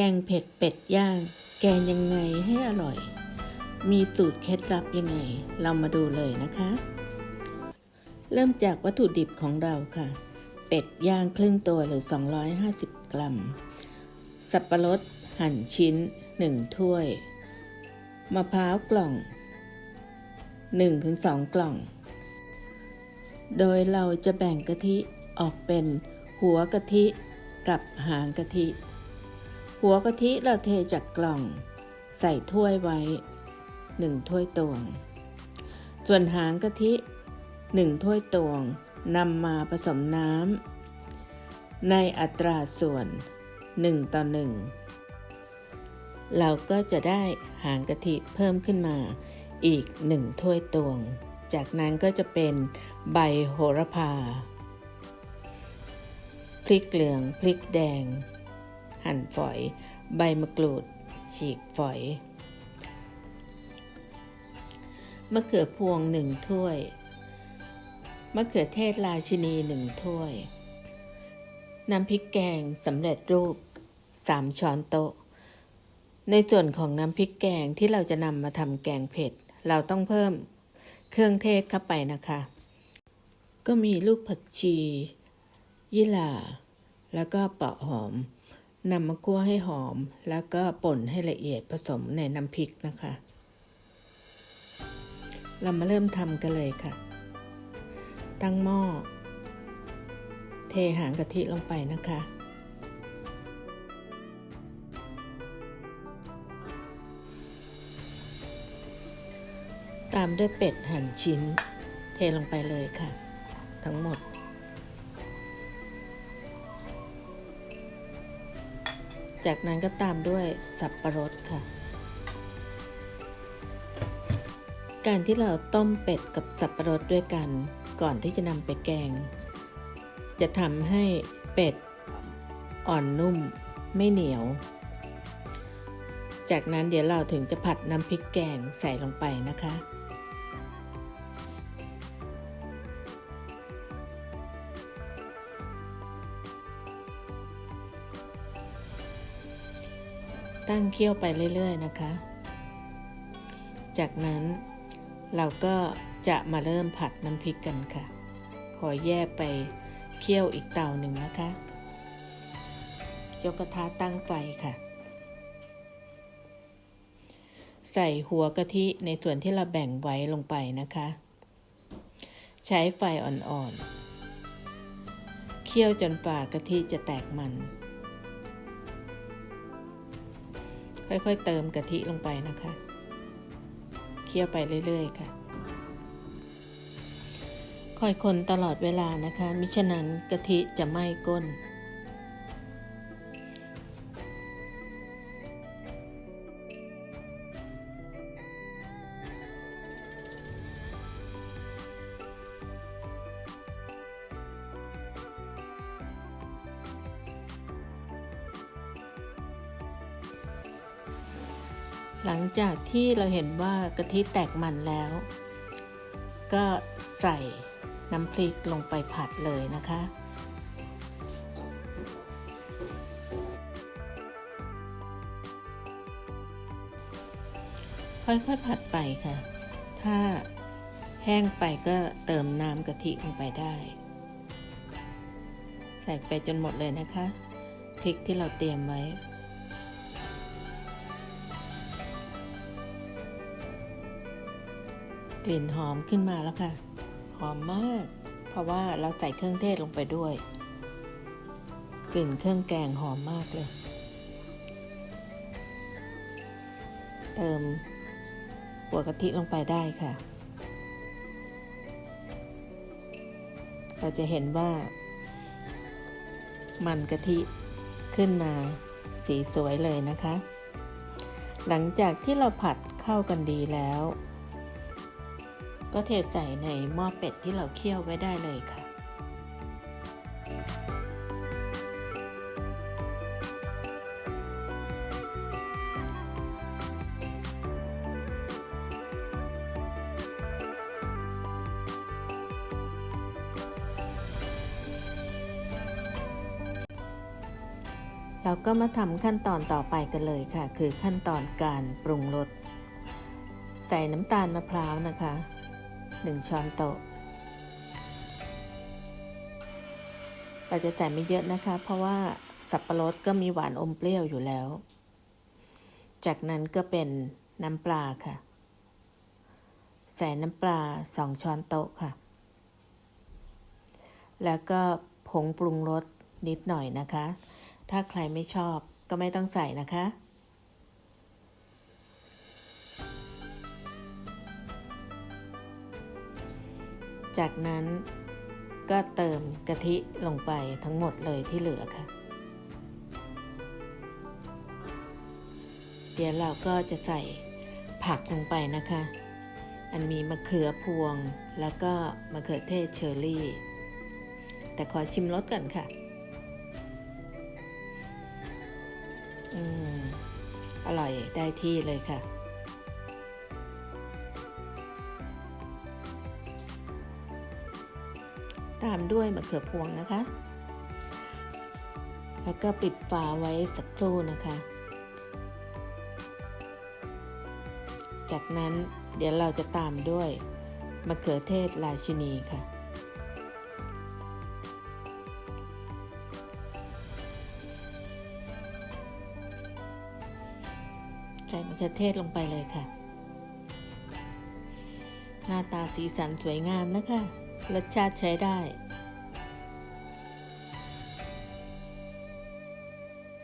แกงเผ็ดเป็ดย่าง แกงยังไงให้อร่อย มีสูตรเคล็ดลับยังไง เรามาดูเลยนะคะ เริ่มจากวัตถุดิบของเราค่ะ เป็ดย่างครึ่งตัวหรือ 250 กรัม สับปะรดหั่นชิ้น 1 ถ้วย มะพร้าวกล่อง 1-2 กล่อง โดยเราจะแบ่งกะทิออกเป็นหัวกะทิกับหางกะทิ หัวกะทิเราเทจากกล่อง ใส่ถ้วยไว้1ถ้วยตวง ส่วนหางกะทิ1ถ้วยตวงนำมาผสมน้ำในอัตราส่วน 1 ต่อ 1 เราก็จะได้หางกะทิเพิ่มขึ้นมาอีก 1 ถ้วยตวง จากนั้นก็จะเป็นใบโหระพา พริกเหลือง พริกแดง หั่นฝอย ใบมะกรูด ฉีกฝอย มะเขือพวงหนึ่งถ้วย มะเขือเทศราชินีหนึ่งถ้วย น้ำพริกแกงสำเร็จรูป 3 ช้อนโต๊ะ ในส่วนของน้ำพริกแกงที่เราจะนำมาทำแกงเผ็ด เราต้องเพิ่มเครื่องเทศเข้าไปนะคะ ก็มีลูกผักชี ยี่หร่า แล้วก็เปาะหอม นำมาคั่วให้หอม แล้วก็ป่นให้ละเอียดผสมในน้ำพริกนะคะ เรามาเริ่มทำกันเลยค่ะ ตั้งหม้อ เทหางกะทิลงไปนะคะตามด้วยเป็ดหั่นชิ้น เทลงไปเลยค่ะ ทั้งหมด จากนั้นก็ตามด้วยสับประรดค่ะ การที่เราต้มเป็ดกับสับประรดด้วยกันก่อนที่จะนำไปแกง จะทำให้เป็ดอ่อนนุ่มไม่เหนียว จากนั้นเดี๋ยวเราถึงจะผัดน้ำพริกแกงใส่ลงไปนะคะ ตั้งเคี่ยวไปเรื่อย ๆ นะคะ จากนั้นเราก็จะมาเริ่มผัดน้ำพริกกันค่ะ ขอแยกไปเคี่ยวอีกเตาหนึ่งนะคะ ยกกระทะตั้งไฟค่ะ ใส่หัวกะทิในส่วนที่เราแบ่งไว้ลงไปนะคะ ใช้ไฟอ่อนๆ เคี่ยวจนปากกะทิจะแตกมัน ค่อยๆ เติมกะทิลงไปนะคะ เคี่ยวไปเรื่อยๆค่ะ คอยคนตลอดเวลานะคะ มิฉะนั้นกะทิจะไหม้ก้น หลังจากที่เราเห็นว่ากะทิแตกมันแล้ว ก็ใส่น้ำพริกลงไปผัดเลยนะคะ ค่อยๆผัดไปค่ะ ถ้าแห้งไปก็เติมน้ำกะทิลงไปได้ ใส่ไปจนหมดเลยนะคะ พริกที่เราเตรียมไว้ กลิ่นหอมขึ้นมาแล้วค่ะ หอมมาก เพราะว่าเราใส่เครื่องเทศลงไปด้วย กลิ่นเครื่องแกงหอมมากเลย เติมหัวกะทิลงไปได้ค่ะ เราจะเห็นว่า มันกะทิขึ้นมาสีสวยเลยนะคะ หลังจากที่เราผัดเข้ากันดีแล้ว ก็เทใส่ในหม้อเป็ดที่เราเคี่ยวไว้ได้เลยค่ะ เราก็มาทำขั้นตอนต่อไปกันเลยค่ะ คือขั้นตอนการปรุงรสใส่น้ำตาลมะพร้าวนะคะ 1 ช้อนโต๊ะ เราจะใส่ไม่เยอะนะคะ เพราะว่าสับปะรดก็มีหวานอมเปรี้ยวอยู่แล้ว จากนั้นก็เป็นน้ำปลาค่ะ ใส่น้ำปลา 2 ช้อนโต๊ะค่ะ แล้วก็ผงปรุงรสนิดหน่อยนะคะ ถ้าใครไม่ชอบก็ไม่ต้องใส่นะคะ จากนั้นก็เติมกะทิลงไปทั้งหมดเลยที่เหลือค่ะ เดี๋ยวเราก็จะใส่ผักลงไปนะคะ อันมีมะเขือพวงแล้วก็มะเขือเทศเชอร์รี่ แต่ขอชิมรสก่อนค่ะ อืม อร่อยได้ที่เลยค่ะ ตามด้วยมะเขือพวงนะคะ แล้วก็ปิดฝาไว้สักครู่นะคะ จากนั้นเดี๋ยวเราจะตามด้วยมะเขือเทศราชินีค่ะ ใส่มะเขือเทศลงไปเลยค่ะ หน้าตาสีสันสวยงามแล้วค่ะ รสชาติใช้ได้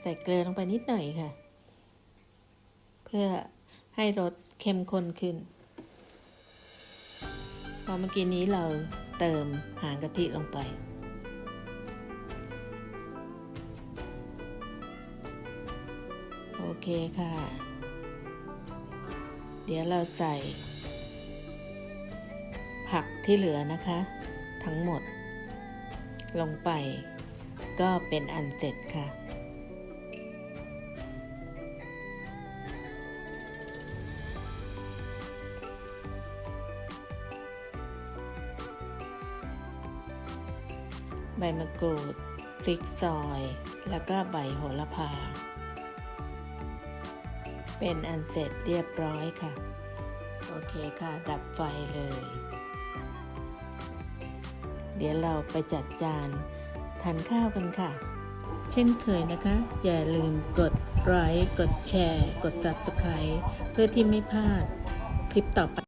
ใส่เกลือลงไปนิดหน่อยค่ะ เพื่อให้รสเข้มข้นขึ้นพอเมื่อกี้นี้เราเติมหางกะทิลงไป โอเคค่ะ เดี๋ยวเราใส่ ที่เหลือนะคะ ทั้งหมด ลงไปก็เป็นอันเสร็จค่ะ ใบมะกรูด พริกซอย แล้วก็ใบโหระพา เป็นอันเสร็จเรียบร้อยค่ะ โอเคค่ะ ดับไฟเลย เดี๋ยวเราไปจัดจานทานข้าวกันค่ะ เช่นเคยนะคะ อย่าลืมกดไลค์กดแชร์ กด Subscribe เพื่อที่ไม่พลาดคลิปต่อไป